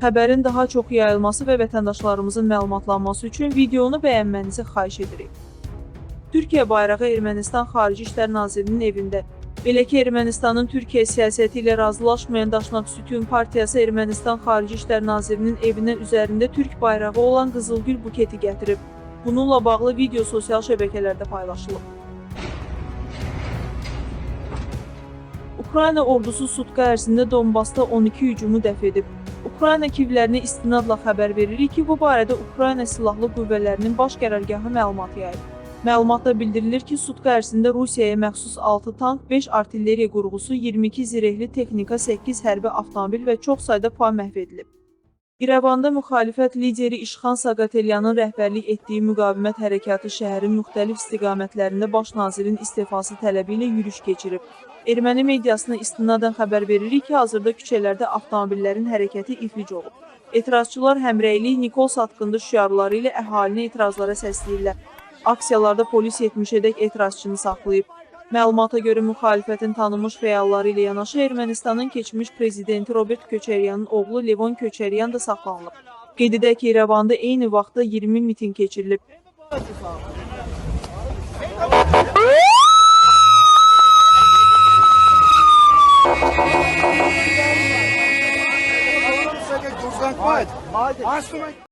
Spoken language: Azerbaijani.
Xəbərin daha çox yayılması və vətəndaşlarımızın məlumatlanması üçün videonu bəyənmənizi xahiş edirik. Türkiyə bayrağı Ermənistan Xarici İşlər Nazirinin evində. Belə ki, Ermənistanın Türkiyə siyasəti ilə razılaşmayan Daşnaq Sütun Partiyası Ermənistan Xarici İşlər Nazirinin evinə üzərində Türk bayrağı olan qızılgül buketi gətirib. Bununla bağlı video sosial şəbəkələrdə paylaşılıb. Ukrayna ordusu sutka ərzində Donbasda 12 hücumu dəf edib. Ukrayna kivlərinə istinadla xəbər veririk ki, bu barədə Ukrayna Silahlı Qüvvələrinin baş qərargahı məlumat yayıb. Məlumatda bildirilir ki, sutka ərzində Rusiyaya məxsus 6 tank, 5 artilleriya qurğusu, 22 zirehli texnika, 8 hərbi avtomobil və çox sayda PUA məhv edilib. İrəvanda müxalifət lideri İşxan Saqatelyanın rəhbərlik etdiyi müqavimət hərəkatı şəhərin müxtəlif istiqamətlərində baş nazirin istefası tələbi ilə yürüş keçirib. Erməni mediasına istinadən xəbər veririk ki, hazırda küçələrdə avtomobillərin hərəkəti iflic olub. Etirazçılar həmrəylik Nikol Satqındı şüarları ilə əhalini etirazlara səsləyirlər. Aksiyalarda polis 70-ədək etirazçını saxlayıb. Məlumata görə müxalifətin tanınmış fəalları ilə yanaşı Ermənistanın keçmiş prezidenti Robert Köçəryanın oğlu Levon Köçəryan da saxlanılıb. Qeyd edək ki, İrəvanda eyni vaxtda 20 miting keçirilib. Hadi.